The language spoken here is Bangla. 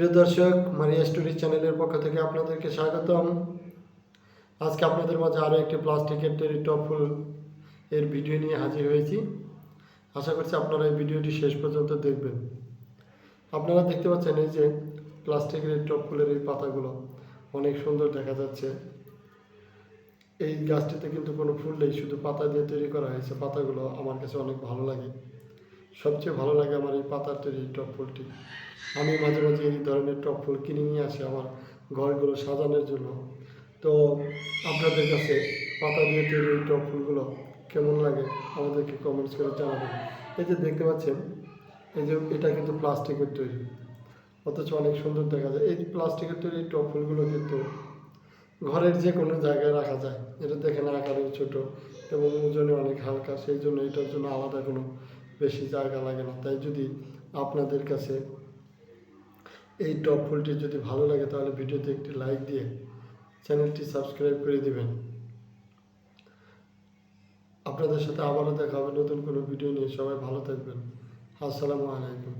প্রিয় দর্শক, মারিয়া স্টোরি চ্যানেলের পক্ষ থেকে আপনাদেরকে স্বাগতম। আজকে আপনাদের মাঝে আরও একটি প্লাস্টিকের তৈরি টপ ফুল এর ভিডিও নিয়ে হাজির হয়েছি। আশা করছি আপনারা এই ভিডিওটি শেষ পর্যন্ত দেখবেন। আপনারা দেখতে পাচ্ছেন এই যে প্লাস্টিকের এই টপ ফুলের এই পাতাগুলো অনেক সুন্দর দেখা যাচ্ছে। এই গাছটিতে কিন্তু কোনো ফুল নেই, শুধু পাতা দিয়ে তৈরি করা হয়েছে। পাতাগুলো আমার কাছে অনেক ভালো লাগে। সবচেয়ে ভালো লাগে আমার এই পাতার তৈরি টপ ফুলটি। আমি মাঝে মাঝে এই ধরনের টপ ফুল কিনে নিয়ে আসি আমার ঘরগুলো সাজানোর জন্য। তো আপনাদের কাছে পাতা দিয়ে তৈরি এই টপ ফুলগুলো কেমন লাগে আমাদেরকে কমেন্টস করে জানাবেন। এই যে দেখতে পাচ্ছেন, এই যে এটা কিন্তু প্লাস্টিকের তৈরি। অথচ অনেক সুন্দর দেখা যায়। এই প্লাস্টিকের তৈরি টপ ফুলগুলো কিন্তু ঘরের যে কোনো জায়গায় রাখা যায়। এটা দেখেন আকারে ছোট এবং ওজনে অনেক হালকা, সেই জন্য এটার জন্য আলাদা কোনো বেশি জায়গা লাগে না। তাই যদি আপনাদের কাছে এই টপ ফুলটি যদি ভালো লাগে, তাহলে ভিডিওতে একটি লাইক দিয়ে চ্যানেলটি সাবস্ক্রাইব করে দিবেন। আপনাদের সাথে আবারও দেখা হবে নতুন কোনো ভিডিও নিয়ে। সবাই ভালো থাকবেন। আসসালামু আলাইকুম।